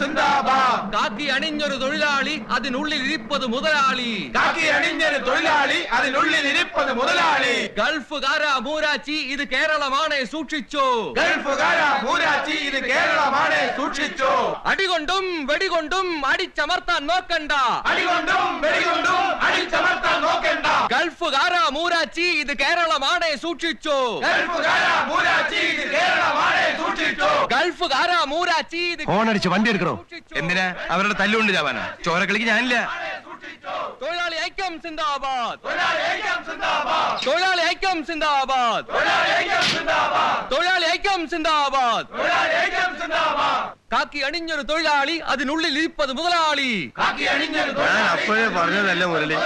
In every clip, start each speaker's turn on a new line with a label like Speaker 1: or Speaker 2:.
Speaker 1: സിന്ദാബാദ്
Speaker 2: കാക്കി അണിഞ്ഞൊരു തൊഴിലാളി അതിനുള്ളിൽ ഇരിപ്പത് മുതലാളി.
Speaker 1: കാക്കി അണിഞ്ഞൊരു തൊഴിലാളി അതിനുള്ളിൽ ഇരിപ്പത് മുതലാളി.
Speaker 2: ഗൾഫുകാര മൂരാച്ചി ഇത് കേരളമാണ് സൂക്ഷിച്ചോ.
Speaker 1: ഗൾഫുകാര മൂരാച്ചി ഇത് കേരളമാണ് സൂക്ഷിച്ചു.
Speaker 2: അടികൊണ്ടും വെടികൊണ്ടും അടിച്ചമർത്താൻ നോക്കണ്ട.
Speaker 1: അടികൊണ്ടും വെടികൊണ്ടും അടിച്ചമർത്താൻ നോക്കണ്ട.
Speaker 2: ഗൾഫുകാര മൂരാച്ചി ഇത് കേരളമാണ് സൂക്ഷിച്ചോ.
Speaker 1: ഗൾഫുകാര മൂരാച്ചി ഇത് കേരളമാണ് സൂക്ഷിച്ചു.
Speaker 2: ഗൾഫുകാര മൂരാച്ചി ഇത്
Speaker 3: ഫോണടിച്ച് വണ്ടി എടുക്കണോ? എന്തിനാ അവരുടെ തല്ലുകൊണ്ട് ചാവാനാ. ചോരക്കളിക്ക് ഞാനില്ല.
Speaker 2: തൊഴിലാളി ഐക്യം സിന്ദാബാദ്.
Speaker 1: തൊഴിലാളി ഐക്യം സിന്ദാബാദ്.
Speaker 2: തൊഴിലാളി ഐക്യം സിന്ദാബാദ്. കാക്കി അണിഞ്ഞൊരു തൊഴിലാളി അതിനുള്ളിൽ ഇരിപ്പത് മുതലാളി.
Speaker 1: കാക്കി അണിഞ്ഞൊരു
Speaker 3: ഞാൻ
Speaker 1: തൊഴിലാളി
Speaker 3: അപ്പോഴേ പറഞ്ഞതല്ല മുരളി?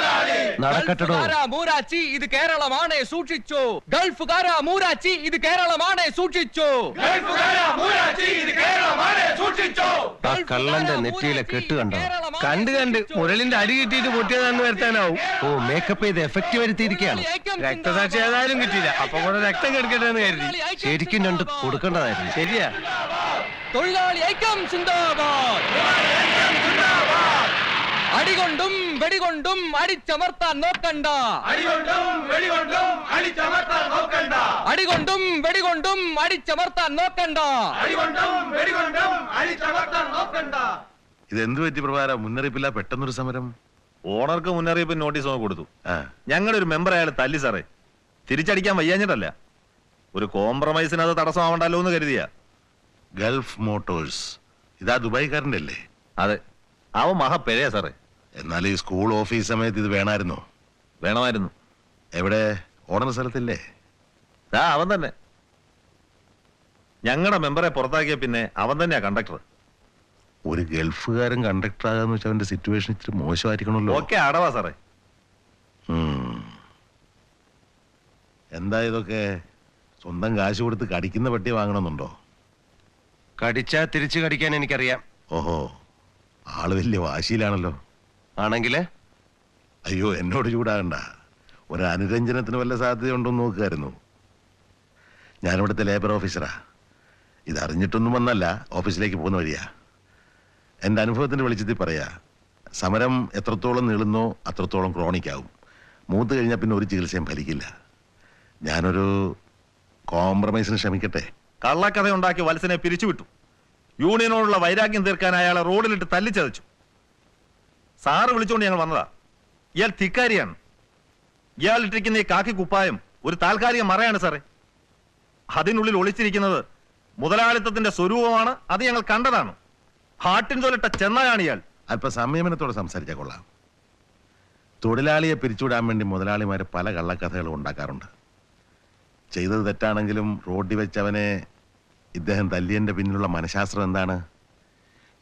Speaker 2: നടക്കട്ടോ മൂരാച്ചി ഇത് കേരളമാണ് സൂക്ഷിച്ചോ. ഗൾഫുകാരാ മൂരാച്ചി ഇത് കേരളമാണ് സൂക്ഷിച്ചോ.
Speaker 1: ഗൾഫുകാര മൂരാച്ചി ഇത് കേരളമാണ് സൂക്ഷിച്ചു.
Speaker 4: ആ കള്ളന്റെ നെറ്റിയിലെ കെട്ട് കണ്ടോ?
Speaker 3: കണ്ട് കണ്ട് മുരളിന്റെ അടി കിട്ടിയിട്ട് പൊട്ടിയതാന്ന് വരുത്താനാവും.
Speaker 4: ഓ മേക്കപ്പ് ചെയ്ത് എഫക്റ്റ് വരുത്തിയിരിക്കുകയാണ്.
Speaker 3: രക്തസാക്ഷി ഏതായാലും കിട്ടിയില്ല. അപ്പൊ കൂടെ രക്തം കെടുക്കട്ടെ എന്ന് കരുതി.
Speaker 4: ശരിക്കും രണ്ട് കൊടുക്കേണ്ടതായിരുന്നു.
Speaker 3: ശരിയാ.
Speaker 2: തൊഴിലാളി ഐക്യം സിന്ദാബാദ് അടികൊണ്ടും വെടികൊണ്ടും അടിച്ചമർത്താൻ നോക്കണ്ട.
Speaker 1: അടികൊണ്ടും വെടികൊണ്ടും അടിച്ചമർത്താൻ നോക്കണ്ട.
Speaker 5: ഇതെന്ത് പറ്റി പ്രഭാര മുന്നറിയിപ്പില്ല പെട്ടെന്നൊരു സമരം.
Speaker 6: ഓണർക്ക് മുന്നറിയിപ്പ് നോട്ടീസ് ഒക്കെ കൊടുത്തു.
Speaker 5: ഞങ്ങളൊരു
Speaker 6: ഞങ്ങളുടെ ഒരു മെമ്പർ അയാൾ തല്ലി സാറേ. തിരിച്ചടിക്കാൻ വയ്യാഞ്ഞിട്ടല്ല. ഒരു കോംപ്രമൈസിന് അത് തടസ്സമാവണ്ടല്ലോ എന്ന് കരുതിയ.
Speaker 5: ഗൾഫ് മോട്ടോഴ്സ് ഇതാ ദുബായിക്കാരന്റെ അല്ലേ
Speaker 6: അതെ. അവൻ മഹ സാറേ.
Speaker 5: എന്നാൽ ഈ സ്കൂൾ ഓഫീസ് സമയത്ത് ഇത് വേണമായിരുന്നോ?
Speaker 6: വേണമായിരുന്നു.
Speaker 5: എവിടെ? ഓണർ സ്ഥലത്തില്ലേ?
Speaker 6: ആ അവൻ തന്നെ. ഞങ്ങളുടെ മെമ്പറെ പുറത്താക്കിയ പിന്നെ അവൻ തന്നെയാ കണ്ടക്ടർ
Speaker 5: ഒരു ഗൾഫുകാരൻ കണ്ടക്ടർ ആകാന്ന് വെച്ചാൽ അവന്റെ സിറ്റുവേഷൻ ഇച്ചിരി മോശമായിരിക്കണമല്ലോ.
Speaker 6: ഓക്കെ അടവാ സാറേ.
Speaker 5: എന്താ ഇതൊക്കെ? സ്വന്തം കാശ് കൊടുത്ത് കടിക്കുന്ന പട്ടി വാങ്ങണമെന്നുണ്ടോ?
Speaker 4: കടിച്ചാ തിരിച്ചു കടിക്കാൻ എനിക്കറിയാം.
Speaker 5: ഓഹോ ആൾ വലിയ വാശിയിലാണല്ലോ.
Speaker 4: ആണെങ്കിൽ?
Speaker 5: അയ്യോ എന്നോട് ചൂടാകണ്ട. ഒരു അനുരഞ്ജനത്തിന് വല്ല സാധ്യതയുണ്ടോ എന്ന് നോക്കുമായിരുന്നു ഞാനിവിടുത്തെ ലേബർ ഓഫീസറാ ഇതറിഞ്ഞിട്ടൊന്നും വന്നല്ല ഓഫീസിലേക്ക് പോകുന്ന വഴിയാ. എന്റെ അനുഭവത്തിന്റെ വെളിച്ചത്തിൽ പറയാ സമരം എത്രത്തോളം നീളുന്നോ അത്രത്തോളം ക്രോണിക്കാവും മൂത്ത് കഴിഞ്ഞാൽ പിന്നെ ഒരു ചികിത്സയും ഫലിക്കില്ല. ഞാനൊരു കോംപ്രമൈസിന് ശ്രമിക്കട്ടെ.
Speaker 6: കള്ളക്കഥ ഉണ്ടാക്കി വത്സനെ പിരിച്ചുവിട്ടു. യൂണിയനോടുള്ള വൈരാഗ്യം തീർക്കാൻ അയാളെ റോഡിലിട്ട് തല്ലിച്ചതച്ചു. സാറ് വിളിച്ചുകൊണ്ട് ഞങ്ങൾ വന്നതാ. ഇയാൾ തിക്കാരിയാണ് ഇയാൾ ഇട്ടിരിക്കുന്ന ഈ കാക്കി കുപ്പായം ഒരു താൽക്കാലിക മറയാണ് സാറേ. അതിനുള്ളിൽ ഒളിച്ചിരിക്കുന്നത് മുതലാളിത്തത്തിന്റെ സ്വരൂപമാണ്. അത് ഞങ്ങൾ കണ്ടതാണ്. ഹാട്ടിൻ തൊലിട്ട ചെന്നായാണ് ഇയാൾ.
Speaker 5: അല്പ സംയമനത്തോടെ സംസാരിച്ചാൽ കൊള്ളാം. തൊഴിലാളിയെ പിരിച്ചുവിടാൻ വേണ്ടി മുതലാളിമാർ പല കള്ളക്കഥകളും ഉണ്ടാക്കാറുണ്ട്. ചെയ്തത് തെറ്റാണെങ്കിലും റോഡിൽ വെച്ചവനെ ഇദ്ദേഹം തല്ലിയന്റെ പിന്നിലുള്ള മനഃശാസ്ത്രം എന്താണ്?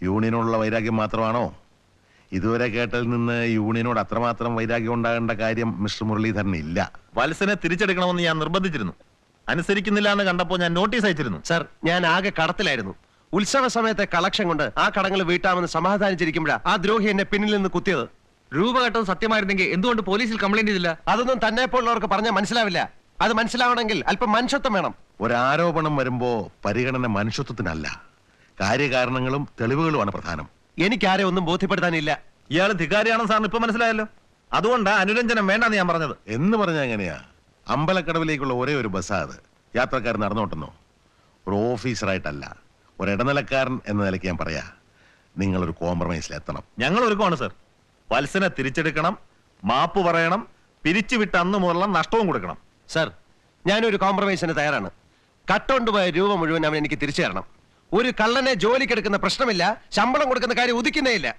Speaker 5: യൂണിയനോടുള്ള വൈരാഗ്യം മാത്രമാണോ? ഇതുവരെ കേട്ടതിൽ നിന്ന് യൂണിയനോട് അത്രമാത്രം വൈരാഗ്യം ഉണ്ടാകേണ്ട കാര്യം മിസ്റ്റർ മുരളീധരൻ ഇല്ല.
Speaker 6: വത്സനെ തിരിച്ചെടുക്കണമെന്ന് ഞാൻ നിർബന്ധിച്ചിരുന്നു. അനുസരിക്കുന്നില്ല എന്ന് കണ്ടപ്പോൾ ഞാൻ നോട്ടീസ് അയച്ചിരുന്നു.
Speaker 4: സർ ഞാൻ ആകെ കടത്തിലായിരുന്നു. ഉത്സവ സമയത്തെ കളക്ഷൻ കൊണ്ട് ആ കടങ്ങൾ വീട്ടാമെന്ന് സമാധാനിച്ചിരിക്കുമ്പോഴാണ് ആ ദ്രോഹി എന്നെ പിന്നിൽ നിന്ന് കുത്തിയത്.
Speaker 2: രൂപ കെട്ടത് സത്യമായിരുന്നെങ്കിൽ എന്തുകൊണ്ട് പോലീസിൽ കംപ്ലൈന്റ് ചെയ്തില്ല?
Speaker 4: അതൊന്നും തന്നെ പോലുള്ളവർക്ക് പറഞ്ഞാൽ മനസ്സിലാവില്ല. അത് മനസ്സിലാവണമെങ്കിൽ അല്പം മനുഷ്യത്വം വേണം.
Speaker 5: ഒരാരോപണം വരുമ്പോ പരിഗണന മനുഷ്യത്വത്തിനല്ല. കാര്യകാരണങ്ങളും തെളിവുകളുമാണ് പ്രധാനം.
Speaker 4: എനിക്കാരെ ഒന്നും ബോധ്യപ്പെടുത്താനില്ല.
Speaker 6: ഇയാൾ ധികാരിയാണെന്ന് സാറിന് ഇപ്പൊ മനസ്സിലായല്ലോ? അതുകൊണ്ടാ അനുരഞ്ജനം വേണ്ടെന്ന് ഞാൻ പറഞ്ഞത്.
Speaker 5: എന്ന് പറഞ്ഞാൽ എങ്ങനെയാ? അമ്പലക്കടവിലേക്കുള്ള ഒരേ ഒരു ബസ്സാ അത്. യാത്രക്കാർ നടന്നോട്ടുന്നോ? ഒരു ഓഫീസറായിട്ടല്ല. ഒരു ഇടനിലക്കാരൻ എന്ന നിലയ്ക്ക് ഞാൻ പറയാ. നിങ്ങളൊരു കോംപ്രമൈസിലെത്തണം.
Speaker 6: ഞങ്ങൾ ഒരുക്കമാണ് സർ. വത്സനെ തിരിച്ചെടുക്കണം മാപ്പ് പറയണം പിരിച്ചുവിട്ട് അന്ന് മുതലുള്ള നഷ്ടവും കൊടുക്കണം.
Speaker 4: സർ ഞാനൊരു കോംപ്രമൈസിന് തയ്യാറാണ്. കട്ടുകൊണ്ടുപോയ രൂപ മുഴുവൻ അവൻ എനിക്ക് തിരിച്ചു തരണം. ഒരു കള്ളനെ ജോലിക്കെടുക്കുന്ന പ്രശ്നമില്ല ശമ്പളം കൊടുക്കുന്ന കാര്യം ഉദിക്കുന്നേ ഇല്ല.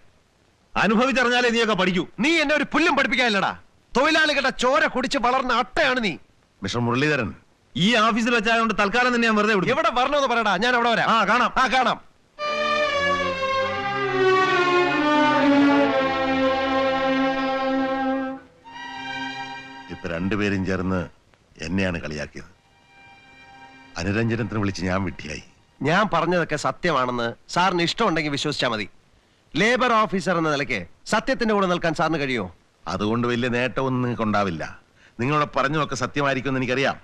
Speaker 6: അനുഭവിച്ചറിഞ്ഞാലേ നീയൊക്കെ പഠിക്കൂ.
Speaker 4: നീ എന്നെ ഒരു പുല്ലും പഠിപ്പിക്കാനില്ലടാ. തൊഴിലാളികളുടെ ചോര കുടിച്ച് വളർന്ന അട്ടയാണ് നീ.
Speaker 5: മിസ്റ്റർ മുരളീധരൻ
Speaker 6: ഈ ഓഫീസിൽ വെച്ചായതുകൊണ്ട് തൽക്കാലം തന്നെ ഞാൻ വെറുതെ വിടും.
Speaker 4: എവിടെ വരണമെന്ന് പറയടാ ഞാൻ അവിടെ വരാം.
Speaker 6: ആ കാണാം.
Speaker 4: ആ കാണാം.
Speaker 5: ഇപ്പൊ രണ്ടുപേരും ചേർന്ന് എന്നെയാണ് കളിയാക്കിയത്. അനുരഞ്ജനത്തിന് വിളിച്ച് ഞാൻ വിട്ടിയായി.
Speaker 4: ഞാൻ പറഞ്ഞതൊക്കെ സത്യമാണെന്ന് സാറിന് ഇഷ്ടമുണ്ടെങ്കിൽ വിശ്വസിച്ചാൽ മതി. ലേബർ ഓഫീസർ എന്ന നിലയ്ക്ക് സത്യത്തിന്റെ കൂടെ നിൽക്കാൻ സാറിന് കഴിയുമോ?
Speaker 5: അതുകൊണ്ട് വലിയ നേട്ടമൊന്നും നിങ്ങൾക്ക് ഉണ്ടാവില്ല. നിങ്ങളോട് പറഞ്ഞതൊക്കെ സത്യമായിരിക്കും എന്ന് എനിക്കറിയാം.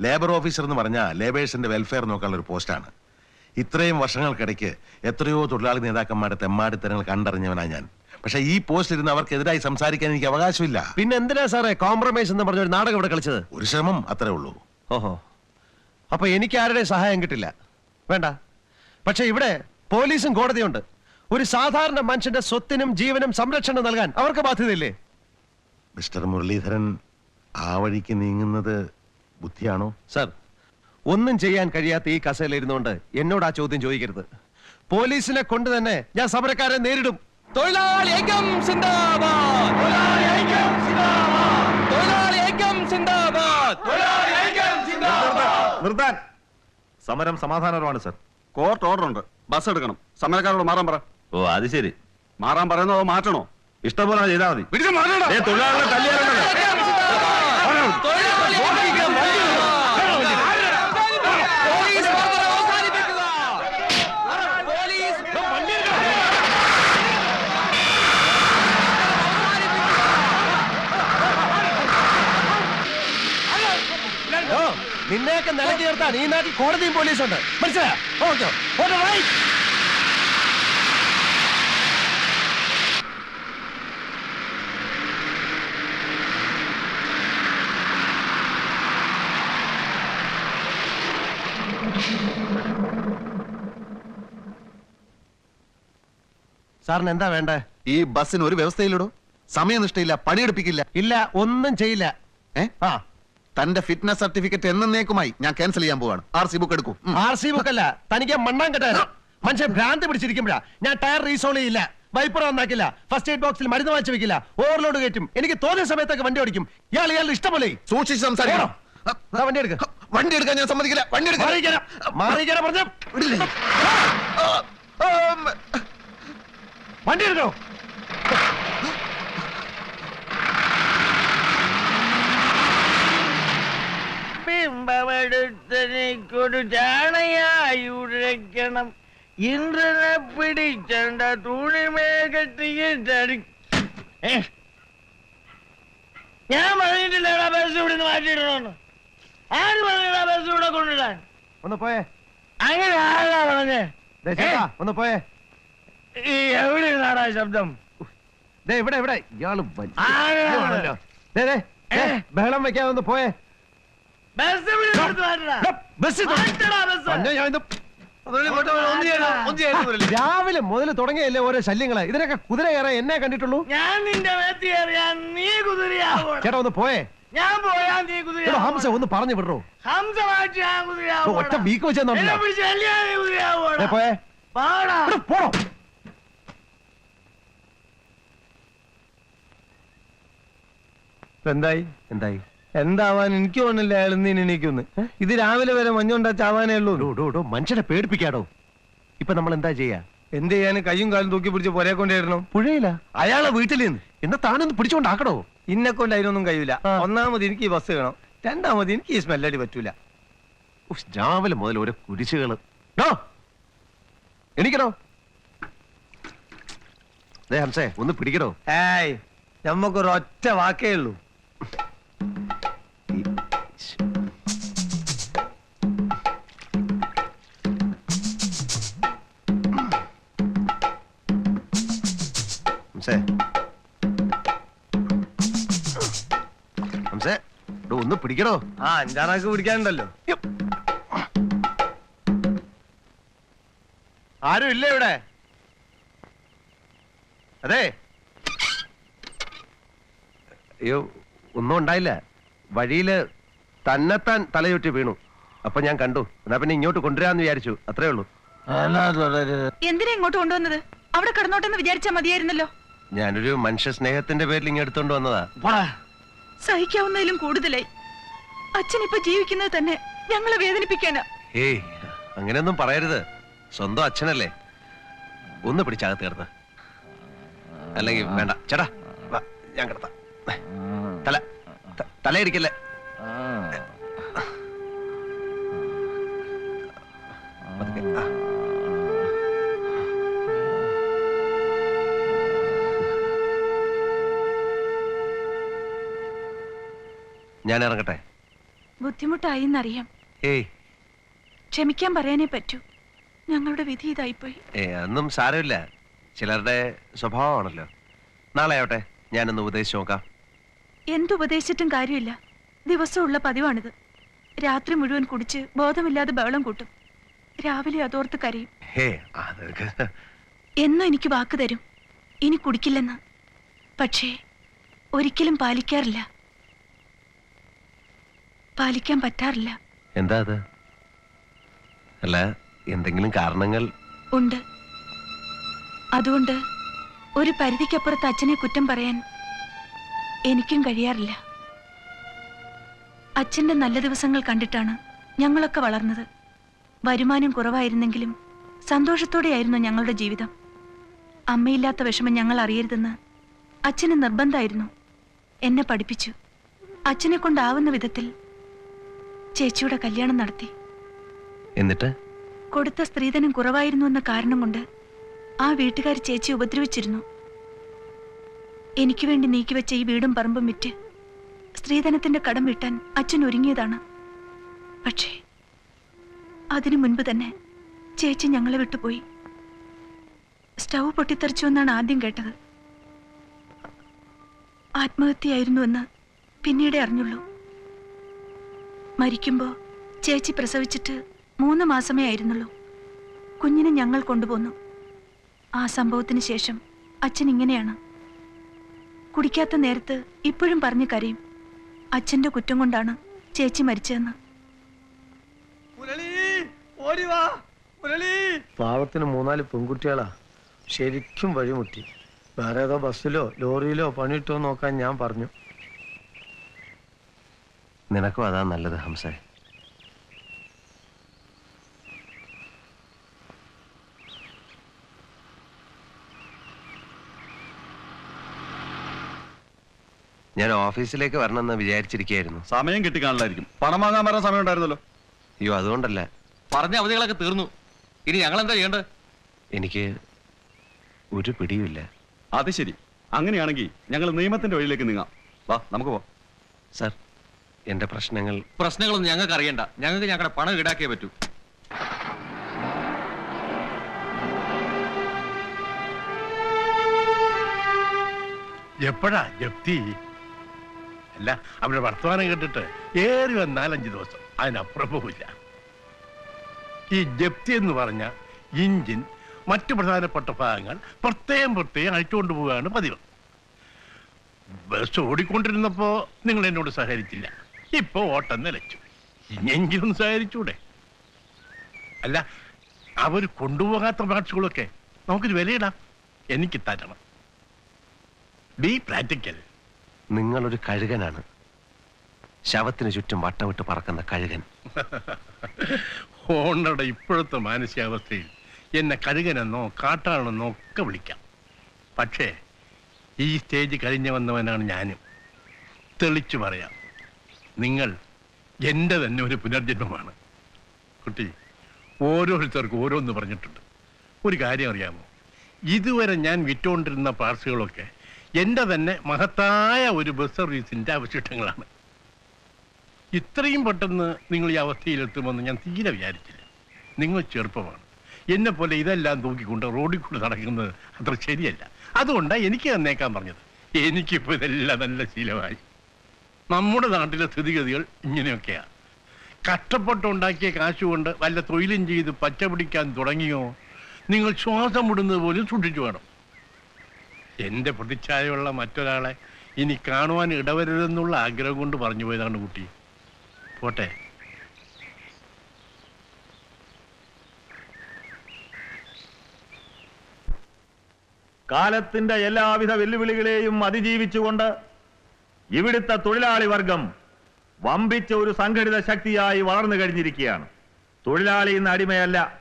Speaker 5: ലേബർ ഓഫീസർ എന്ന് പറഞ്ഞാൽ ലേബേഴ്സിന്റെ വെൽഫെയർ നോക്കാനുള്ള ഒരു പോസ്റ്റാണ്. ഇത്രയും വർഷങ്ങൾക്കിടയ്ക്ക് എത്രയോ തൊഴിലാളി നേതാക്കന്മാരുടെ തെമ്മാടിത്തരങ്ങൾ കണ്ടറിഞ്ഞവനാണ് ഞാൻ. പക്ഷെ ഈ പോസ്റ്റിൽ ഇരുന്ന് അവർക്കെതിരായി സംസാരിക്കാൻ എനിക്ക് അവകാശമില്ല.
Speaker 4: പിന്നെ എന്തിനാ സാറേ കോംപ്രമൈസ് എന്ന് പറഞ്ഞ ഒരു നാടകം ഇവിടെ കളിച്ചത്?
Speaker 5: ഒരു ശ്രമം അത്രേ ഉള്ളൂ.
Speaker 4: ഓഹോ. അപ്പൊ എനിക്ക് ആരുടെയും സഹായം കിട്ടില്ല. വേണ്ട. പക്ഷെ ഇവിടെ പോലീസും കോടതിയുണ്ട്. ഒരു സാധാരണ മനുഷ്യന്റെ സ്വത്തിനും ജീവനും സംരക്ഷണം നൽകാൻ അവർക്ക് ബാധ്യതയില്ലേ?
Speaker 5: മിസ്റ്റർ മുരളീധരൻ ആ വഴിക്ക് നീങ്ങുന്നത് ബുദ്ധിയാണോ?
Speaker 4: സർ ഒന്നും ചെയ്യാൻ കഴിയാത്ത ഈ കസയിലിരുന്നുകൊണ്ട് എന്നോട് ആ ചോദ്യം ചോദിക്കരുത്. പോലീസിനെ കൊണ്ട് തന്നെ ഞാൻ സമരക്കാരെ നേരിടും.
Speaker 2: തൊഴിലാളി ഐക്യം സിന്ദാബാദ്. തൊഴിലാളി ഐക്യം സിന്ദാബാദ്. തൊഴിലാളി ഐക്യം സിന്ദാബാദ്.
Speaker 1: തൊഴിലാളി ഐക്യം സിന്ദാബാദ്.
Speaker 6: നിർത്താൻ. സമരം സമാധാനപരമാണ് സർ.
Speaker 7: കോർട്ട് ഓർഡർ ഉണ്ട് ബസ് എടുക്കണം. സമരക്കാരോട് മാറാൻ പറ.
Speaker 6: ഓ അത് ശരി.
Speaker 7: മാറാൻ പറയുന്നതോ മാറ്റണോ?
Speaker 6: ഇഷ്ടം പോലെ ചെയ്താൽ മതി. തൊഴിലാളികളെ തല്ലിയാലുണ്ടല്ലോ
Speaker 2: തൊഴിലാളി ഐക്യം പോലീസ് മർദ്ദനം അവസാനിപ്പിക്കുക പോലീസ്
Speaker 4: ഓ, നിന്നെയൊക്കെ നില ചേർത്താൻ ഈ നാട്ടിൽ കോടതിയും പോലീസും ഉണ്ട് മനസ്സിലായോ? ഓക്കെ. ഓക്കെ റൈറ്റ് സാറിന് എന്താ വേണ്ടേ?
Speaker 7: ഈ ബസ്സിന് ഒരു വ്യവസ്ഥയിലിടോ സമയനിഷ്ഠയില്ല പണിയെടുപ്പിക്കില്ല.
Speaker 4: ഇല്ല ഒന്നും ചെയ്യില്ല.
Speaker 7: ഏ?
Speaker 4: ആ.
Speaker 7: തന്റെ ഫിറ്റ്നസ് സർട്ടിഫിക്കറ്റ് എന്നേക്കുമായി ഞാൻ ക്യാൻസൽ ചെയ്യാൻ പോവാണ്. ആർ സി ബുക്ക് എടുക്കും.
Speaker 4: ആർ സി ബുക്ക് അല്ല തനിക്ക് മണ്ണാൻ കെട്ടാനോ മനുഷ്യൻ ഭ്രാന്ത് പിടിച്ചിരിക്കുമ്പോഴാ. ഞാൻ ടയർ റീസോൾ ചെയ്യില്ല. വൈപ്പർ നന്നാക്കില്ല. ഫസ്റ്റ് എയ്ഡ് ബോക്സിൽ മരുന്ന് വാങ്ങിച്ചു വെക്കില്ല. ഓവർലോഡ് കയറ്റും. എനിക്ക് തോന്നിയ സമയത്തൊക്കെ വണ്ടി ഓടിക്കും. ഇയാൾ ഇയാളുടെ ഇഷ്ടപോലെ.
Speaker 7: സൂക്ഷിച്ച് സംസാരിക്കണം.
Speaker 4: വണ്ടി എടുക്ക.
Speaker 7: വണ്ടി എടുക്കാൻ ഞാൻ സമ്മതിക്കില്ല. വണ്ടി എടുക്കാൻ
Speaker 4: പറഞ്ഞ. വണ്ടി എടുക്കണോ
Speaker 8: ബിംബമെടുത്തനിക്കൊരു ചാണയായി ഉരയ്ക്കണം. ഇന്ദ്രനെ പിടിച്ചണ്ട തുണിമേഘത്തിയിൽ ഞാൻ പറഞ്ഞിട്ടില്ലടാ ബസ് ഇവിടെ നിന്ന് മാറ്റിയിടണമെന്ന് ആര് പറഞ്ഞടാ ബസ് ഇവിടെ കൊണ്ടിടാൻ?
Speaker 4: ഒന്ന് പോയേ.
Speaker 8: അങ്ങനെ ആരാ പറഞ്ഞേ?
Speaker 4: ഒന്ന് പോയേ.
Speaker 8: ഈ എവിടെ നാടാ ശബ്ദം?
Speaker 4: ഇവിടെ ഇവിടെ. ഇയാൾ ബഹളം വെക്കാതെ ഒന്ന് പോയേ. രാവിലെ മുതൽ തുടങ്ങിയല്ലേ ഓരോ ശല്യങ്ങൾ? ഇതിനൊക്കെ കുതിര കയറാൻ എന്നെ കണ്ടിട്ടുള്ളൂ.
Speaker 8: ഞാൻ നിന്റെ നീ കുതിരയാവോ
Speaker 4: ചേട്ടാ ഒന്ന് പോയേ.
Speaker 8: ഞാൻ പോയാ നീ കുതിര
Speaker 4: ഹംസ ഒന്ന് പറഞ്ഞു
Speaker 8: കുതിരയാവോ
Speaker 4: ഒറ്റ വീക്ക് പോയേ.
Speaker 8: പാടാ.
Speaker 4: പോണോ
Speaker 3: എന്തായി
Speaker 4: എന്തായി?
Speaker 3: എന്താവാൻ എനിക്ക് തോന്നില്ല അയാൾ ഇന്ന് എണീക്കുന്ന് ഇത് രാവിലെ വരെ മഞ്ഞുണ്ടാ ചാവാനേ ഉള്ളൂ.
Speaker 4: ഡോ, ഡോ, ഡോ, മനുഷ്യനെ പേടിപ്പിക്കാടോ? ഇപ്പൊ നമ്മൾ എന്താ ചെയ്യാ?
Speaker 3: എന്ത് ചെയ്യാൻ കയ്യും കാലും തൂക്കി പിടിച്ച് പുരയെ കൊണ്ടായിരുന്നു
Speaker 4: പുഴയില?
Speaker 3: അയാളെ വീട്ടിൽ നിന്ന്.
Speaker 4: എന്നാ താനൊന്ന് പിടിച്ചോണ്ടാക്കടോ?
Speaker 3: ഇന്നെ കൊണ്ട് അതിനൊന്നും കഴിയൂല.
Speaker 4: ആ.
Speaker 3: ഒന്നാമത് എനിക്ക് ഈ ബസ് വേണം. രണ്ടാമത് എനിക്ക് ഈ സ്മെല്ലടി പറ്റൂല.
Speaker 4: ഉഫ്, രാവിലെ മുതൽ ഓരോ കുരിശുകൾ. ഡോ ദേ ഹംസേ ഒന്ന് പിടിക്കടോ.
Speaker 3: ഏയ് നമ്മക്കൊരു ഒറ്റ വാക്കേ ഉള്ളൂ.
Speaker 4: ഹംസേ ഹംസേ ഒന്ന് പിടിക്കണോ
Speaker 3: ആ അഞ്ചാറാക്ക് പിടിക്കാനുണ്ടല്ലോ.
Speaker 4: ആരും ഇല്ല ഇവിടെ? അതെ. അയ്യോ ഒന്നും ഉണ്ടായില്ല. വഴിയിൽ തന്നെത്താൻ തലയുറ്റി വീണു. അപ്പൊ ഞാൻ കണ്ടു. എന്നാ പിന്നെ ഇങ്ങോട്ട് കൊണ്ടുവരാന്ന് വിചാരിച്ചു. അത്രേ ഉള്ളൂ.
Speaker 9: എന്തിനാ ഇങ്ങോട്ട് കൊണ്ടുവന്നത്? അവിടെ കിടന്നോട്ടെന്ന് വിചാരിച്ചാ മതിയായിരുന്നല്ലോ.
Speaker 4: ഞാനൊരു മനുഷ്യ സ്നേഹത്തിന്റെ പേരിൽ ഇങ്ങനെ എടുത്തോണ്ട് വന്നതാ.
Speaker 8: പോടാ.
Speaker 9: സഹിക്കാവുന്നതിലും കൂടുതലായി. അച്ഛൻ ഇപ്പൊ ജീവിക്കുന്നത് തന്നെ ഞങ്ങളെ വേദനിപ്പിക്കാനാ.
Speaker 4: ഏയ് അങ്ങനെയൊന്നും പറയരുത്. സ്വന്തം അച്ഛനല്ലേ. ഒന്ന് പിടിച്ചകത്ത് കിടന്ന്. അല്ലെങ്കിൽ വേണ്ട. ചേട്ടാ വാ, ഞാൻ കിടത്താം. തല തലയിരിക്കല്ലേ പതുക്കെ. ആ. ഞാൻ ഇറങ്ങട്ടെ
Speaker 9: ബുദ്ധിമുട്ടായിന്നറിയാം.
Speaker 4: ഏയ്.
Speaker 9: ക്ഷമിക്കാൻ പറയാനേ പറ്റൂ. ഞങ്ങളുടെ വിധി ഇതായിപ്പോയി.
Speaker 4: ഏ അന്നും സാരമില്ല. ചിലരുടെ സ്വഭാവമാണല്ലോ. നാളെ ആവട്ടെ ഞാനൊന്ന് ഉപദേശിച്ചു നോക്കാം.
Speaker 9: എന്തുപദേശിച്ചിട്ടും കാര്യമില്ല. ദിവസമുള്ള പതിവാണിത്. രാത്രി മുഴുവൻ കുടിച്ച് ബോധമില്ലാതെ ബഹളം കൂട്ടും. രാവിലെ അതോർത്ത് കരയും.
Speaker 4: ഹേ അതൊക്കെ.
Speaker 9: എന്നും എനിക്ക് വാക്ക് തരും. ഇനി കുടിക്കില്ലെന്ന്. പക്ഷേ ഒരിക്കലും പാലിക്കാറില്ല. പാലിക്കാൻ പറ്റാറില്ല.
Speaker 4: എന്താ അത്? അല്ല എന്തെങ്കിലും കാരണങ്ങൾ?
Speaker 9: ഉണ്ട്. അതുകൊണ്ട് ഒരു പരിധിക്കപ്പുറത്ത് അച്ഛനെ കുറ്റം പറയാൻ എനിക്കും കഴിയാറില്ല. അച്ഛന്റെ നല്ല ദിവസങ്ങൾ കണ്ടിട്ടാണ് ഞങ്ങളൊക്കെ വളർന്നത്. വരുമാനം കുറവായിരുന്നെങ്കിലും സന്തോഷത്തോടെയായിരുന്നു ഞങ്ങളുടെ ജീവിതം. അമ്മയില്ലാത്ത വിഷമം ഞങ്ങൾ അറിയരുതെന്ന് അച്ഛന് നിർബന്ധമായിരുന്നു. എന്നെ പഠിപ്പിച്ചു. അച്ഛനെ കൊണ്ടാവുന്ന വിധത്തിൽ ചേച്ചിയുടെ കല്യാണം നടത്തി.
Speaker 4: എന്നിട്ട്?
Speaker 9: കൊടുത്ത സ്ത്രീധനം കുറവായിരുന്നു എന്ന കാരണം കൊണ്ട് ആ വീട്ടുകാർ ചേച്ചി ഉപദ്രവിച്ചിരുന്നു. എനിക്ക് വേണ്ടി നീക്കിവെച്ച ഈ വീടും പറമ്പും വിറ്റ് സ്ത്രീധനത്തിന്റെ കടം വീട്ടാൻ അച്ഛൻ ഒരുങ്ങിയതാണ്. പക്ഷേ അതിനു മുൻപ് തന്നെ ചേച്ചി ഞങ്ങളെ വിട്ടുപോയി. സ്റ്റൗ പൊട്ടിത്തെറിച്ചു എന്നാണ് ആദ്യം കേട്ടത്. ആത്മഹത്യയായിരുന്നുവെന്ന് പിന്നീടേ അറിഞ്ഞുള്ളൂ. മരിക്കുമ്പോ ചേച്ചി പ്രസവിച്ചിട്ട് മൂന്ന് മാസമേ ആയിരുന്നുള്ളൂ. കുഞ്ഞിനെ ഞങ്ങൾ കൊണ്ടുപോന്നു. ആ സംഭവത്തിന് ശേഷം അച്ഛൻ ഇങ്ങനെയാണ്. കുടിക്കാത്ത നേരത്ത് ഇപ്പോഴും പറഞ്ഞു കരയും അച്ഛന്റെ കുറ്റം കൊണ്ടാണ് ചേച്ചി മരിച്ചതെന്ന്.
Speaker 3: പാവത്തിന് മൂന്നാൽ പെൺകുട്ടികളാ. ശരിക്കും വഴിമുട്ടി. വേറെ ഏതോ ബസ്സിലോ ലോറിയിലോ പണിയിട്ടോ നോക്കാൻ ഞാൻ പറഞ്ഞു.
Speaker 4: നിനക്കും അതാ നല്ലത് ഹംസേ. ഞാൻ ഓഫീസിലേക്ക് വരണമെന്ന് വിചാരിച്ചിരിക്കുകയായിരുന്നു.
Speaker 6: സമയം കിട്ടിക്കാണില്ലായിരിക്കും പണം വാങ്ങാൻ വരാൻ സമയം ഉണ്ടായിരുന്നല്ലോ
Speaker 4: അയ്യോ അതുകൊണ്ടല്ല.
Speaker 10: പറഞ്ഞ അവധികളൊക്കെ തീർന്നു. ഇനി ഞങ്ങൾ എന്താ ചെയ്യേണ്ടത്?
Speaker 4: എനിക്ക് ഒരു പിടിയുമില്ല.
Speaker 6: അത് ശരി. അങ്ങനെയാണെങ്കിൽ ഞങ്ങൾ നിയമത്തിന്റെ വഴിയിലേക്ക് നീങ്ങാം. വാ നമുക്ക് പോവാം.
Speaker 4: സർ എന്റെ പ്രശ്നങ്ങൾ
Speaker 10: പ്രശ്നങ്ങളൊന്നും ഞങ്ങൾക്ക് അറിയണ്ട. ഞങ്ങൾക്ക് ഞങ്ങളുടെ പണം ഈടാക്കിയേ പറ്റൂ.
Speaker 11: എപ്പോഴാ ജപ്തി? അല്ല അവരുടെ വർത്തമാനം കേട്ടിട്ട് ഏറി വന്നാലഞ്ച് അഞ്ചു ദിവസം. അതിനപ്പുറം പോവില്ല ഈ ജപ്തി എന്ന് പറഞ്ഞ ഇഞ്ചിൻ മറ്റു പ്രധാനപ്പെട്ട ഭാഗങ്ങൾ പ്രത്യേകം പ്രത്യേകം അഴിച്ചുകൊണ്ട് പോവുകയാണ് പതിവ്. ബസ് ഓടിക്കൊണ്ടിരുന്നപ്പോ നിങ്ങൾ എന്നോട് സഹകരിച്ചില്ല. ഇപ്പൊ ഓട്ടം നിലച്ചു. ഒന്ന് സഹകരിച്ചൂടെ? അല്ല അവർ കൊണ്ടുപോകാത്ത പാർട്സുകളൊക്കെ നമുക്കൊരു വിലയിടാം. എനിക്ക് തരണം. ബി പ്രാക്ടിക്കൽ
Speaker 4: നിങ്ങളൊരു കഴുകനാണ്. ശവത്തിന് ചുറ്റും വട്ടമിട്ട് പറക്കുന്ന കഴുകൻ.
Speaker 11: ഹോണ്ടയുടെ ഇപ്പോഴത്തെ മാനസികാവസ്ഥയിൽ എന്നെ കഴുകനെന്നോ കാട്ടാണെന്നോ ഒക്കെ വിളിക്കാം. പക്ഷേ ഈ സ്റ്റേജ് കഴിഞ്ഞു വന്നവനാണ് ഞാനും. തെളിച്ചു പറയാം. നിങ്ങൾ എന്റെ തന്നെ ഒരു പുനർജന്മമാണ്. കുട്ടി ഓരോരുത്തർക്കും ഓരോന്ന് പറഞ്ഞിട്ടുണ്ട്. ഒരു കാര്യം അറിയാമോ? ഇതുവരെ ഞാൻ വിറ്റുകൊണ്ടിരുന്ന പാർസുകളൊക്കെ എന്റെ തന്നെ മഹത്തായ ഒരു ബസ് സർവീസിന്റെ അവശിഷ്ടങ്ങളാണ്. ഇത്രയും പെട്ടെന്ന് നിങ്ങൾ ഈ അവസ്ഥയിലെത്തുമെന്ന് ഞാൻ തീരെ വിചാരിച്ചില്ല. നിങ്ങൾ ചെറുപ്പമാണ്. എന്നെപ്പോലെ പോലെ ഇതെല്ലാം തൂക്കിക്കൊണ്ട് റോഡിൽ കൂടെ നടക്കുന്നത് അത്ര ശരിയല്ല. അതുകൊണ്ടാണ് എനിക്ക് തന്നേക്കാൻ പറഞ്ഞത്. എനിക്കിപ്പോൾ ഇതെല്ലാം നല്ല ശീലമായി. നമ്മുടെ നാട്ടിലെ സ്ഥിതിഗതികൾ ഇങ്ങനെയൊക്കെയാ. കഷ്ടപ്പെട്ടുണ്ടാക്കിയ കാശുകൊണ്ട് വല്ല തൊഴിലും ചെയ്ത് പച്ച പിടിക്കാൻ തുടങ്ങിയോ? നിങ്ങൾ ശ്വാസം വിടുന്നത് പോലും സൂക്ഷിച്ചു വേണം. എന്റെ പ്രതിച്ഛായുള്ള മറ്റൊരാളെ ഇനി കാണുവാൻ ഇടവരുതെന്നുള്ള ആഗ്രഹം കൊണ്ട് പറഞ്ഞു പോയതാണ് കുട്ടി. പോട്ടെ.
Speaker 6: കാലത്തിന്റെ എല്ലാവിധ വെല്ലുവിളികളെയും അതിജീവിച്ചുകൊണ്ട് ഇവിടുത്തെ തൊഴിലാളി വർഗം വമ്പിച്ച ഒരു സംഘടിത ശക്തിയായി വളർന്നു കഴിഞ്ഞിരിക്കുകയാണ്. തൊഴിലാളി ഇന്ന് അടിമയല്ല.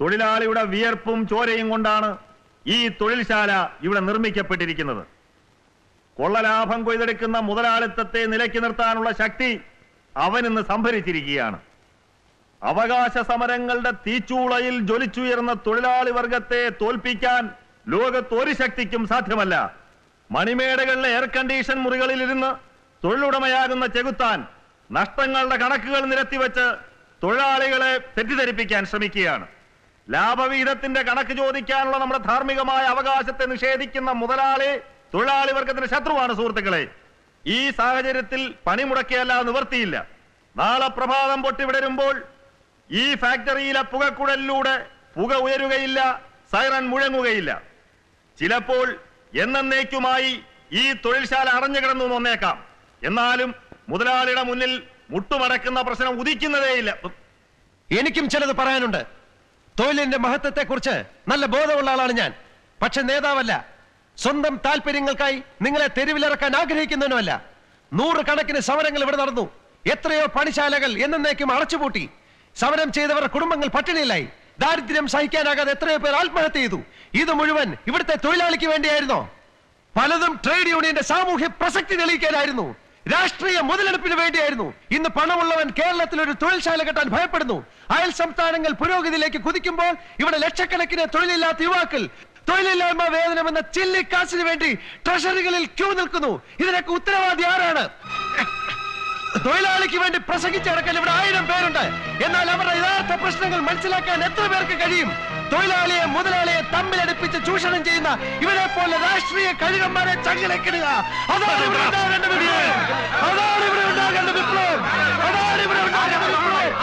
Speaker 6: തൊഴിലാളിയുടെ വിയർപ്പും ചോരയും കൊണ്ടാണ് ഈ തൊഴിൽശാല ഇവിടെ നിർമ്മിക്കപ്പെട്ടിരിക്കുന്നത്. കൊള്ളലാഭം കൊയ്തെടുക്കുന്ന മുതലാളിത്തത്തെ നിലയ്ക്ക് നിർത്താനുള്ള ശക്തി അവൻ ഇന്ന് സംഭരിച്ചിരിക്കുകയാണ്. അവകാശ സമരങ്ങളുടെ തീച്ചൂളയിൽ ജ്വലിച്ചുയർന്ന തൊഴിലാളി വർഗത്തെ തോൽപ്പിക്കാൻ ലോകത്ത് ഒരു ശക്തിക്കും സാധ്യമല്ല. മണിമേടകളിലെ എയർ കണ്ടീഷൻ മുറികളിൽ മുറികളിലിരുന്ന് തൊഴിലുടമയാകുന്ന ചെകുത്താൻ നഷ്ടങ്ങളുടെ കണക്കുകൾ നിരത്തിവെച്ച് തൊഴിലാളികളെ തെറ്റിദ്ധരിപ്പിക്കാൻ ശ്രമിക്കുകയാണ്. ലാഭവിഹിതത്തിന്റെ കണക്ക് ചോദിക്കാനുള്ള നമ്മുടെ ധാർമ്മികമായ അവകാശത്തെ നിഷേധിക്കുന്ന മുതലാളി തൊഴിലാളി വർഗത്തിന്റെ ശത്രുവാണ് സുഹൃത്തുക്കളെ. ഈ സാഹചര്യത്തിൽ പണിമുടക്കിയല്ല നിവർത്തിയില്ല. നാളെ പ്രഭാതം പൊട്ടിവിടരുമ്പോൾ ഈ ഫാക്ടറിയിലെ പുകക്കുഴലിലൂടെ പുക ഉയരുകയില്ല സൈറൺ മുഴങ്ങുകയില്ല. ചിലപ്പോൾ എന്നേക്കുമായി ഈ തൊഴിൽശാല അടഞ്ഞു കിടന്നു വന്നേക്കാം. എന്നാലും മുതലാളിയുടെ മുന്നിൽ മുട്ടുമടക്കുന്ന പ്രശ്നം ഉദിക്കുന്നതേയില്ല.
Speaker 4: എനിക്കും ചിലത് പറയാനുണ്ട്. തൊഴിലിന്റെ മഹത്വത്തെ കുറിച്ച് നല്ല ബോധമുള്ള ആളാണ് ഞാൻ. പക്ഷെ നേതാവല്ല. സ്വന്തം താല്പര്യങ്ങൾക്കായി നിങ്ങളെ തെരുവിലിറക്കാൻ ആഗ്രഹിക്കുന്നവനുമല്ല. നൂറുകണക്കിന് സമരങ്ങൾ ഇവിടെ നടന്നു. എത്രയോ പണിശാലകൾ എന്നേക്കും അടച്ചുപൂട്ടി. സമരം ചെയ്തവരുടെ കുടുംബങ്ങൾ പട്ടിണിയിലായി. ദാരിദ്ര്യം സഹിക്കാനാകാതെ എത്രയോ പേർ ആത്മഹത്യ ചെയ്തു. ഇത് മുഴുവൻ ഇവിടുത്തെ തൊഴിലാളിക്ക് വേണ്ടിയായിരുന്നോ? പലതും ട്രേഡ് യൂണിയന്റെ സാമൂഹ്യ പ്രസക്തി തെളിയിക്കാനായിരുന്നു. രാഷ്ട്രീയ മുതലെടുപ്പിന് വേണ്ടിയായിരുന്നു. ഇന്ന് പണമുള്ളവൻ കേരളത്തിൽ ഒരു തൊഴിൽശാല കെട്ടാൻ ഭയപ്പെടുന്നു. അയൽ സംസ്ഥാനങ്ങൾ പുരോഗതിയിലേക്ക് കുതിക്കുമ്പോൾ ഇവിടെ ലക്ഷക്കണക്കിന് തൊഴിലില്ലാത്ത യുവാക്കൾ തൊഴിലില്ലായ്മ വേതനം എന്ന ചില്ലിക്കാശിന് വേണ്ടി ട്രഷറികളിൽ ക്യൂ നിൽക്കുന്നു. ഇതിനൊക്കെ ഉത്തരവാദി ആരാണ്? തൊഴിലാളിക്ക് വേണ്ടി പ്രസംഗിച്ചടക്കാൻ ഇവിടെ ആയിരം പേരുണ്ട്. എന്നാൽ അവരുടെ യഥാർത്ഥ പ്രശ്നങ്ങൾ മനസ്സിലാക്കാൻ എത്ര പേർക്ക് കഴിയും? തൊഴിലാളിയെ മുതലാളിയെ തമ്മിലടുപ്പിച്ച് ചൂഷണം ചെയ്യുന്ന ഇവരെ പോലെ രാഷ്ട്രീയ കഴുകന്മാരെ ചങ്ങലക്കിടുക. അതാണ് ഇവിടെ ഉണ്ടാകേണ്ട വിപ്ലവം. അതാണ് ഇവിടെ ഉണ്ടാകേണ്ട വിപ്ലവം. അതാണ് ഇവിടെ ഉണ്ടാകേണ്ട വിപ്ലവം.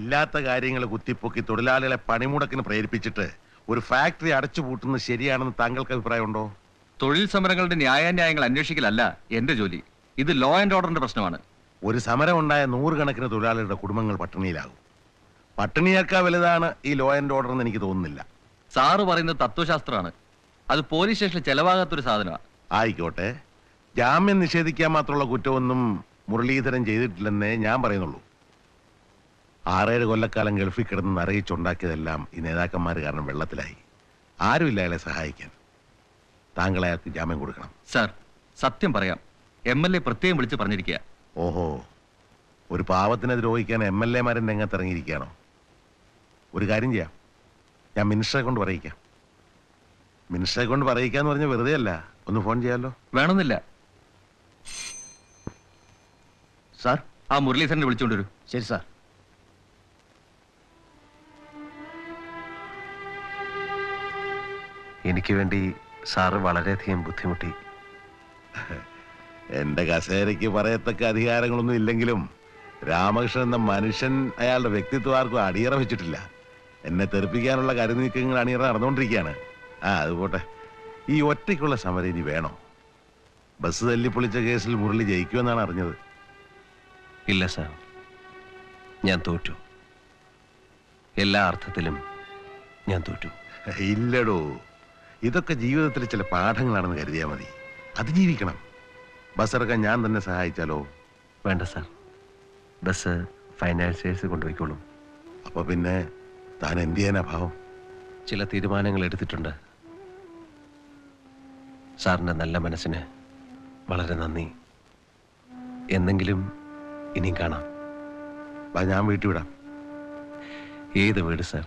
Speaker 5: ഇല്ലാത്ത കാര്യങ്ങൾ കുത്തിപ്പൊക്കി തൊഴിലാളികളെ പണിമുടക്കിന് പ്രേരിപ്പിച്ചിട്ട് ഒരു ഫാക്ടറി അടച്ചുപൂട്ടുന്നത് ശരിയാണെന്ന് താങ്കൾക്ക് അഭിപ്രായമുണ്ടോ?
Speaker 2: തൊഴിൽ സമരങ്ങളുടെ ന്യായാന്യായങ്ങൾ അന്വേഷിക്കലല്ല എന്റെ ജോലി. ഇത് ലോ ആൻഡ് ഓർഡറിന്റെ പ്രശ്നമാണ്.
Speaker 5: ഒരു സമരം ഉണ്ടായ നൂറുകണക്കിന് തൊഴിലാളികളുടെ കുടുംബങ്ങൾ പട്ടിണിയിലാകും. പട്ടിണിയേക്കാൾ വലുതാണ് ഈ ലോ ആൻഡ് ഓർഡർ എന്ന് എനിക്ക് തോന്നുന്നില്ല.
Speaker 2: സാറ് പറയുന്നത് തത്വശാസ്ത്രമാണ്. അത് പോലീസ് സ്റ്റേഷനിൽ ചെലവാകാത്തൊരു സാധനമാണ്
Speaker 5: ആയിക്കോട്ടെ. ജാമ്യം നിഷേധിക്കാൻ മാത്രമുള്ള കുറ്റമൊന്നും മുരളീധരൻ ചെയ്തിട്ടില്ലെന്നേ ഞാൻ പറയുന്നുള്ളൂ. ആറേഴ് കൊല്ലക്കാലം ഗൾഫിൽ കിടന്ന് നിറയിച്ചുണ്ടാക്കിയതെല്ലാം ഈ നേതാക്കന്മാർ കാരണം വെള്ളത്തിലായി. ആരുമില്ല അയാളെ സഹായിക്കാൻ. താങ്കൾ അയാൾക്ക് ജാമ്യം കൊടുക്കണം.
Speaker 2: സാർ സത്യം പറയാം. എം എൽ എ പ്രത്യേകം വിളിച്ച് പറഞ്ഞിരിക്കുക.
Speaker 5: ഓഹോ ഒരു പാവത്തിനെ ദ്രോഹിക്കാൻ എം എൽ എമാരും രംഗത്ത് ഇറങ്ങിയിരിക്കുകയാണോ ഒരു കാര്യം ചെയ്യാം. ഞാൻ മിനിസ്റ്ററെ കൊണ്ട് പറയിക്കാം. മിനിസ്റ്ററെ കൊണ്ട് പറയിക്കാന്ന് പറഞ്ഞ വെറുതെ അല്ല. ഒന്ന് ഫോൺ ചെയ്യാമല്ലോ
Speaker 2: വേണമെന്നില്ല.
Speaker 3: സാർ?
Speaker 2: ആ മുരളീധരനെ വിളിച്ചുകൊണ്ടുവരൂ
Speaker 3: ശരി സാർ.
Speaker 11: എനിക്ക് വേണ്ടി സാറ് വളരെയധികം ബുദ്ധിമുട്ടി.
Speaker 5: എന്റെ കസേരയ്ക്ക് പറയത്തക്ക അധികാരങ്ങളൊന്നും ഇല്ലെങ്കിലും രാമകൃഷ്ണൻ എന്ന മനുഷ്യൻ അയാളുടെ വ്യക്തിത്വം ആർക്കും അടിയറ വെച്ചിട്ടില്ല. എന്നെ തെറിപ്പിക്കാനുള്ള കരുനീക്കങ്ങൾ അണിയറ നടന്നുകൊണ്ടിരിക്കുകയാണ്. ആ അതുപോട്ടെ ഈ ഒറ്റയ്ക്കുള്ള സമരം ഇനി വേണോ? ബസ് തല്ലിപ്പൊളിച്ച കേസിൽ മുരളി ജയിക്കുമെന്നാണ് അറിഞ്ഞത്.
Speaker 11: ഇല്ല സാർ. ഞാൻ തോറ്റു. എല്ലാ അർത്ഥത്തിലും ഞാൻ തോറ്റു.
Speaker 5: ഇല്ലടോ. ഇതൊക്കെ ജീവിതത്തിലെ ചില പാഠങ്ങളാണെന്ന് കരുതിയാൽ മതി. അതിജീവിക്കണം. ബസ്സിറക്കാൻ ഞാൻ തന്നെ സഹായിച്ചാലോ?
Speaker 11: വേണ്ട സാർ. Bus financiers കൊണ്ടുപോയിക്കോളും.
Speaker 5: അപ്പൊ പിന്നെ താൻ എന്ത് ചെയ്യാനാ ഭാവം?
Speaker 11: ചില തീരുമാനങ്ങൾ എടുത്തിട്ടുണ്ട്. സാറിന്റെ നല്ല മനസ്സിന് വളരെ നന്ദി. എന്നെങ്കിലും ഇനിയും കാണാം.
Speaker 5: ഞാൻ വീട്ടിൽ വിടാം.
Speaker 11: ഏത് വീട് സാർ?